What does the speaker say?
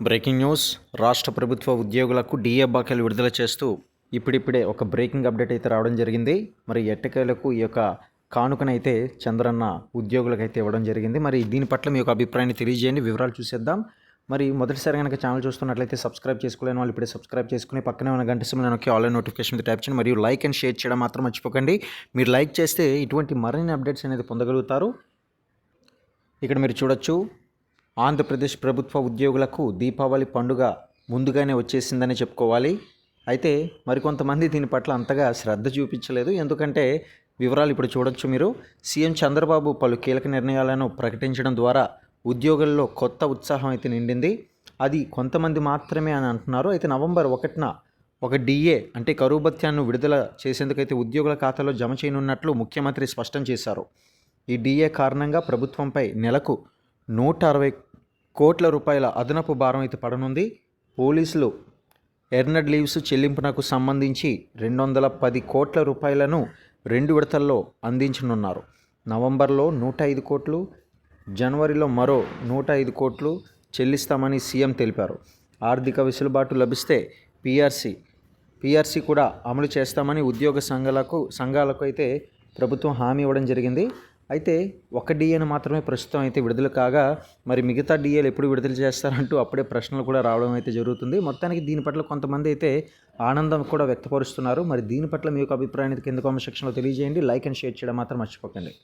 Breaking news. రాష్ట్ర ప్రభుత్వ ఉద్యోగులకు డిఏ బాకీలు విడుదల చేస్తూ ఇప్పుడిప్పుడే ఒక బ్రేకింగ్ అప్డేట్ అయితే రావడం జరిగింది. మరి ఎట్టకేలకు ఈ యొక్క కానుకనైతే చంద్రన్న ఉద్యోగులకైతే ఇవ్వడం జరిగింది. మరి దీని పట్ల మీ యొక్క అభిప్రాయాన్ని తెలియజేయండి. వివరాలు చూసేద్దాం. మరి మొదటిసారి కనుక ఛానల్ చూస్తున్నట్లయితే సబ్స్క్రైబ్ చేసుకోలేని వాళ్ళు ఇప్పుడే సబ్స్క్రైబ్ చేసుకుని పక్కనే ఉన్న గంట సమయంలో నొక్కి ఆన్లైన్ నోటిఫికేషన్ ట్యాప్ చేయండి. మరియు లైక్ అండ్ షేర్ చేయడం మాత్రం మర్చిపోకండి. మీరు లైక్ చేస్తే ఇటువంటి మరిన్ని అప్డేట్స్ అనేది పొందగలుగుతారు. ఇక్కడ మీరు చూడొచ్చు. ఆంధ్రప్రదేశ్ ప్రభుత్వ ఉద్యోగులకు దీపావళి పండుగ ముందుగానే వచ్చేసిందని చెప్పుకోవాలి. అయితే మరికొంతమంది దీని పట్ల అంతగా శ్రద్ధ చూపించలేదు. ఎందుకంటే వివరాలు ఇప్పుడు చూడొచ్చు మీరు. సీఎం చంద్రబాబు పలు కీలక నిర్ణయాలను ప్రకటించడం ద్వారా ఉద్యోగుల్లో కొత్త ఉత్సాహం అయితే నిండింది. అది కొంతమంది మాత్రమే అని అంటున్నారు. అయితే నవంబర్ ఒకటిన ఒక డిఏ అంటే కరువు భత్యాన్ని విడుదల చేసేందుకైతే ఉద్యోగుల ఖాతాలో జమ చేయనున్నట్లు ముఖ్యమంత్రి స్పష్టం చేశారు. ఈ డిఏ కారణంగా ప్రభుత్వంపై నెలకు నూట అరవై కోట్ల రూపాయల అదనపు భారం అయితే పడనుంది. పోలీసులు ఎర్నడ్ లీవ్స్ చెల్లింపునకు సంబంధించి రెండు వందల పది కోట్ల రూపాయలను రెండు విడతల్లో అందించనున్నారు. నవంబర్లో నూట ఐదు కోట్లు జనవరిలో మరో నూట ఐదు కోట్లు చెల్లిస్తామని సీఎం తెలిపారు. ఆర్థిక వెసులుబాటు లభిస్తే పీఆర్సీ పీఆర్సీ కూడా అమలు చేస్తామని ఉద్యోగ సంఘాలకు సంఘాలకు అయితే ప్రభుత్వం హామీ ఇవ్వడం జరిగింది. అయితే ఒక డిఏను మాత్రమే ప్రస్తుతం అయితే విడుదల కాగా మరి మిగతా డిఏలు ఎప్పుడు విడుదల చేస్తారంటూ అప్పుడే ప్రశ్నలు కూడా రావడం అయితే జరుగుతుంది. మొత్తానికి దీని పట్ల కొంతమంది అయితే ఆనందం కూడా వ్యక్తపరుస్తున్నారు. మరి దీని పట్ల మీ యొక్క అభిప్రాయాన్ని కింద కామెంట్ సెక్షన్లో తెలియజేయండి. లైక్ అండ్ షేర్ చేయడం మాత్రం మర్చిపోకండి.